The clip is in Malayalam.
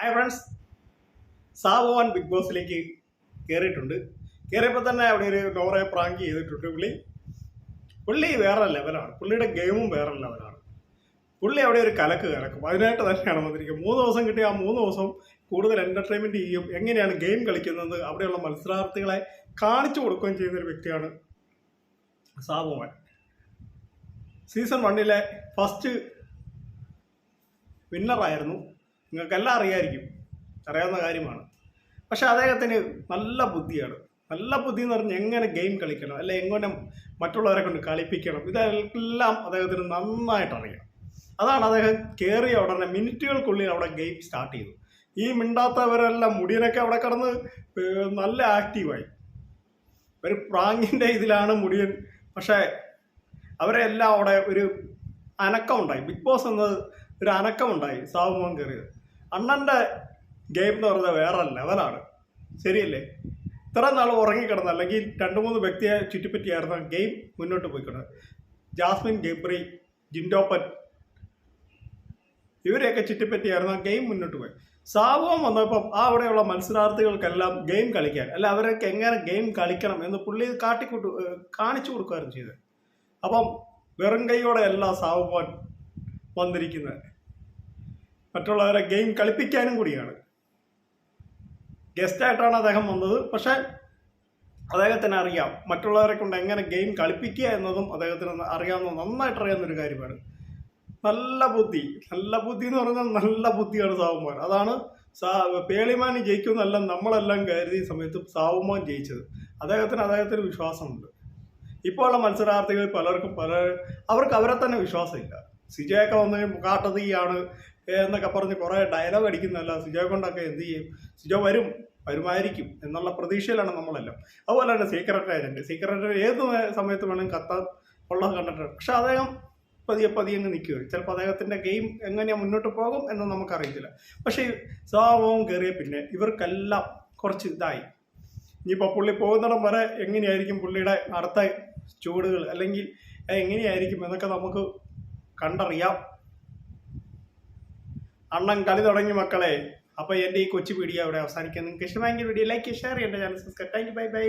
ഹായ് ഫ്രണ്ട്സ് സാബോൻ ബിഗ് ബോസിലേക്ക് കയറിയിട്ടുണ്ട് കയറിയപ്പോൾ തന്നെ അവിടെ ഒരു നോറെ പ്രാങ്ക് ചെയ്തിട്ടുണ്ട് പുള്ളി. പുള്ളി വേറെ ലെവലാണ് പുള്ളിയുടെ ഗെയിമും വേറെ ലെവലാണ് പുള്ളി അവിടെ ഒരു കലക്ക് കലക്കും. അതിനായിട്ട് തന്നെയാണ് വന്നിരിക്കുന്നത്. മൂന്ന് ദിവസം കിട്ടിയ ആ മൂന്ന് ദിവസം കൂടുതൽ എന്റർടൈൻമെന്റ് ചെയ്യും. എങ്ങനെയാണ് ഗെയിം കളിക്കുന്നത്? അവിടെയുള്ള മത്സരാർത്ഥികളെ കാണിച്ചു കൊടുക്കുകയും ചെയ്യുന്നൊരു വ്യക്തിയാണ് സാബുമാൻ സീസൺ വണ്ണിലെ ഫസ്റ്റ് വിന്നറായിരുന്നു നിങ്ങൾക്കെല്ലാം അറിയായിരിക്കും. അറിയാവുന്ന കാര്യമാണ്. പക്ഷെ അദ്ദേഹത്തിന് നല്ല ബുദ്ധിയാണ്. നല്ല ബുദ്ധി എന്ന് പറഞ്ഞാൽ എങ്ങനെ ഗെയിം കളിക്കണം അല്ലെ എങ്ങനെ മറ്റുള്ളവരെ കൊണ്ട് കളിപ്പിക്കണം ഇതെല്ലാം അദ്ദേഹത്തിന് നന്നായിട്ട് അറിയാം. അതാണ് അദ്ദേഹം കയറിയ ഉടനെ മിനിറ്റുകൾക്കുള്ളിൽ അവിടെ ഗെയിം സ്റ്റാർട്ട് ചെയ്തു. ഈ മിണ്ടാത്തവരെല്ലാം മുടിയനൊക്കെ അവിടെ കിടന്ന് നല്ല ആക്റ്റീവായി ഒരു പ്രാങ്ങിന്റെ ഇതിലാണ് മുടിയൻ. പക്ഷേ അവരെ എല്ലാം അവിടെ ഒരു അനക്കമുണ്ടായി ബിഗ് ബോസ് എന്നത് ഒരു അനക്കമുണ്ടായി സാവുമോൻ കയറിയത് അണ്ണന്റെ ഗെയിം എന്ന് പറഞ്ഞാൽ വേറെ ലെവലാണ് ശരിയല്ലേ? ഇത്ര നാൾ ഉറങ്ങിക്കിടന്ന അല്ലെങ്കിൽ രണ്ട് മൂന്ന് വ്യക്തിയെ ചുറ്റിപ്പറ്റിയായിരുന്ന ഗെയിം മുന്നോട്ട് പോയിക്കൊണ്ട് ജാസ്മിൻ ഗബ്രി ജിൻഡോപ്പൻ ഇവരെയൊക്കെ ചുറ്റിപ്പറ്റിയായിരുന്നു ഗെയിം മുന്നോട്ട് പോയി. സാവോം വന്നപ്പം ആ അവിടെയുള്ള മത്സരാർത്ഥികൾക്കെല്ലാം ഗെയിം കളിക്കാൻ അല്ല അവരൊക്കെ എങ്ങനെ ഗെയിം കളിക്കണം എന്ന് പുള്ളി കാട്ടിക്കൂട്ടു കാണിച്ചു കൊടുക്കുകയായിരുന്നു ചെയ്തത്. അപ്പം വെറും കൈയോടെ അല്ല സാവോ വന്നിരിക്കുന്നത്. മറ്റുള്ളവരെ ഗെയിം കളിപ്പിക്കാനും കൂടിയാണ്. ഗസ്റ്റായിട്ടാണ് അദ്ദേഹം വന്നത്. പക്ഷേ അദ്ദേഹത്തിന് അറിയാം മറ്റുള്ളവരെ കൊണ്ട് എങ്ങനെ ഗെയിം കളിപ്പിക്കുക എന്നതും അദ്ദേഹത്തിന് അറിയാവുന്ന നന്നായിട്ട് അറിയാവുന്ന ഒരു കാര്യമാണ്. നല്ല ബുദ്ധി. നല്ല ബുദ്ധി എന്ന് പറഞ്ഞാൽ നല്ല ബുദ്ധിയാണ് സാവുമാൻ. അതാണ് സാ പേളിമാൻ ജയിക്കുമെന്നല്ല നമ്മളെല്ലാം കരുതിയ സമയത്ത് സാവുമാൻ ജയിച്ചത്. അദ്ദേഹത്തിന് അദ്ദേഹത്തിന് വിശ്വാസമുണ്ട്. ഇപ്പോൾ ഉള്ള മത്സരാർത്ഥികൾ പലർക്കും പല അവർക്ക് അവരെ തന്നെ വിശ്വാസമില്ല. സിജയൊക്കെ വന്നു കാട്ടതീയാണ് എന്നൊക്കെ പറഞ്ഞ് കുറേ ഡയലോഗ് അടിക്കുന്നതല്ല. സുജോ കൊണ്ടൊക്കെ എന്ത് ചെയ്യും? സിജോ വരും വരുമായിരിക്കും എന്നുള്ള പ്രതീക്ഷയിലാണ് നമ്മളെല്ലാം. അതുപോലെ തന്നെ സീക്രട്ട് ഏജന്റ് സീക്രട്ട് ഏത് സമയത്ത് വേണമെങ്കിൽ കത്താൻ ഉള്ളത് കണ്ടിട്ടുണ്ട് പക്ഷെ അദ്ദേഹം പതിയെ പതിയെ അങ്ങ് ചിലപ്പോൾ അദ്ദേഹത്തിന്റെ ഗെയിം എങ്ങനെയാണ് മുന്നോട്ട് പോകും എന്ന് നമുക്കറിയത്തില്ല. പക്ഷേ സ്വഭാവവും സ്വാഭാവം കയറിയ പിന്നെ ഇവർക്കെല്ലാം കുറച്ച് ഇതായി. ഇനിയിപ്പോൾ പുള്ളി പോകുന്നിടം വരെ എങ്ങനെയായിരിക്കും പുള്ളിയുടെ അടുത്ത ചൂടുകൾ അല്ലെങ്കിൽ എങ്ങനെയായിരിക്കും എന്നൊക്കെ നമുക്ക് കണ്ടറിയാം. അണ്ണൻ കളി തുടങ്ങി മക്കളെ. അപ്പോൾ എന്റെ ഈ കൊച്ചു വീഡിയോ അവിടെ അവസാനിക്കുന്നു. നിങ്ങൾക്ക് ഇഷ്ടമായെങ്കിൽ വീഡിയോ ലൈക്ക് ഷെയർ ചെയ്യേണ്ട channel subscribe thank you bye bye